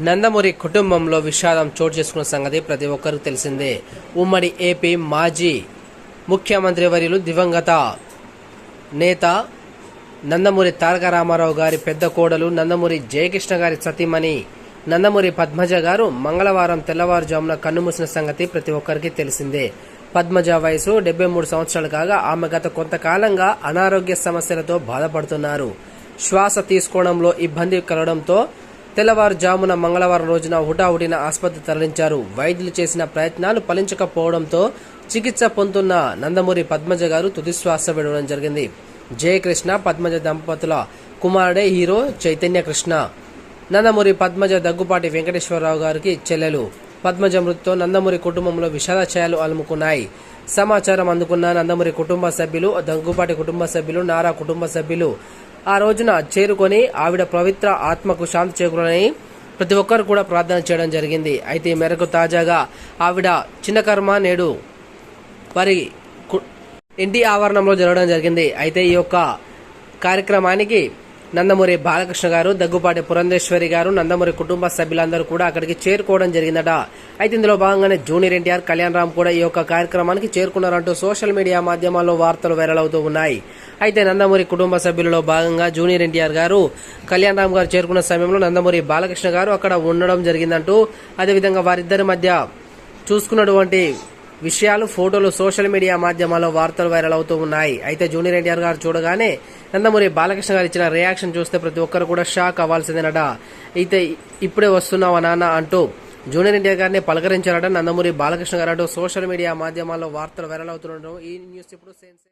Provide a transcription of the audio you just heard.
నందమూరి కుటుంబంలో విషాదం చోటు చేసుకున్న సంగతి ప్రతి ఒక్కరికి తెలిసిందే. ఉమ్మడి ఏపీ మాజీ ముఖ్యమంత్రి వర్యులు దివంగత నేత నందమూరి తారక రామారావు గారి పెద్ద కోడలు నందమూరి జయకృష్ణ గారి సతీమణి నందమూరి పద్మజ గారు మంగళవారం తెల్లవారుజామున కన్నుమూసిన సంగతి ప్రతి ఒక్కరికి తెలిసిందే. పద్మజ వయసు డెబ్బై మూడు సంవత్సరాలు కాగా ఆమె గత కొంతకాలంగా అనారోగ్య సమస్యలతో బాధపడుతున్నారు. శ్వాస తీసుకోవడంలో ఇబ్బంది కలగడంతో తెల్లవారుజామున మంగళవారం రోజున హుటాహుటిన ఆసుపత్రి తరలించారు. వైద్యులు చేసిన ప్రయత్నాలు ఫలించకపోవడంతో చికిత్స పొందుతున్న నందమూరి పద్మజ గారు తుదిశ్వాస విడవడం జరిగింది. జయకృష్ణ పద్మజ దంపతుల కుమారుడే హీరో చైతన్య కృష్ణ నందమూరి పద్మజ దగ్గుపాటి వెంకటేశ్వరరావు గారికి చెల్లెలు. పద్మజ మృతితో నందమూరి కుటుంబంలో విషాదఛాయలు అలుముకున్నాయి. సమాచారం అందుకున్న నందమూరి కుటుంబ సభ్యులు దగ్గుపాటి కుటుంబ సభ్యులు నారా కుటుంబ సభ్యులు ఆ రోజున చేరుకొని ఆవిడ పవిత్ర ఆత్మకు శాంతి చేకూరని ప్రతి ఒక్కరు కూడా ప్రార్థన చేయడం జరిగింది. అయితే ఈ మేరకు తాజాగా ఆవిడ చిన్న కర్మ నేడు వారి కు- ఇంటి ఆవరణంలో జరగడం జరిగింది. అయితే ఈ యొక్క కార్యక్రమానికి నందమూరి బాలకృష్ణ గారు దగ్గుపాటి పురంధేశ్వరి గారు నందమూరి కుటుంబ సభ్యులందరూ కూడా అక్కడికి చేరుకోవడం జరిగిందట. అయితే ఇందులో భాగంగానే జూనియర్ ఎన్టీఆర్ కళ్యాణ్ రామ్ కూడా ఈ యొక్క కార్యక్రమానికి చేరుకున్నారంటూ సోషల్ మీడియా మాధ్యమాల్లో వార్తలు వైరల్ అవుతూ ఉన్నాయి. అయితే నందమూరి కుటుంబ సభ్యులలో భాగంగా జూనియర్ ఎన్టీఆర్ గారు కళ్యాణ్ రామ్ గారు చేరుకున్న సమయంలో నందమూరి బాలకృష్ణ గారు అక్కడ ఉండడం జరిగిందంటూ అదేవిధంగా వారిద్దరి మధ్య చూసుకున్నటువంటి విషయాలు ఫోటోలు సోషల్ మీడియా మాధ్యమాల్లో వార్తలు వైరల్ అవుతూ ఉన్నాయి. అయితే జూనియర్ ఎన్టీఆర్ గారు చూడగానే నందమూరి బాలకృష్ణ గారు ఇచ్చిన రియాక్షన్ చూస్తే ప్రతి ఒక్కరు కూడా షాక్ అవ్వాల్సిందేనట. అయితే ఇప్పుడే వస్తున్నావా నాన్న అంటూ జూనియర్ ఎన్టీఆర్ గారిని పలకరించారట నందమూరి బాలకృష్ణ గారు అంటూ సోషల్ మీడియా మాధ్యమాల్లో వార్తలు వైరల్ అవుతుండడం ఈ న్యూస్ ఇప్పుడు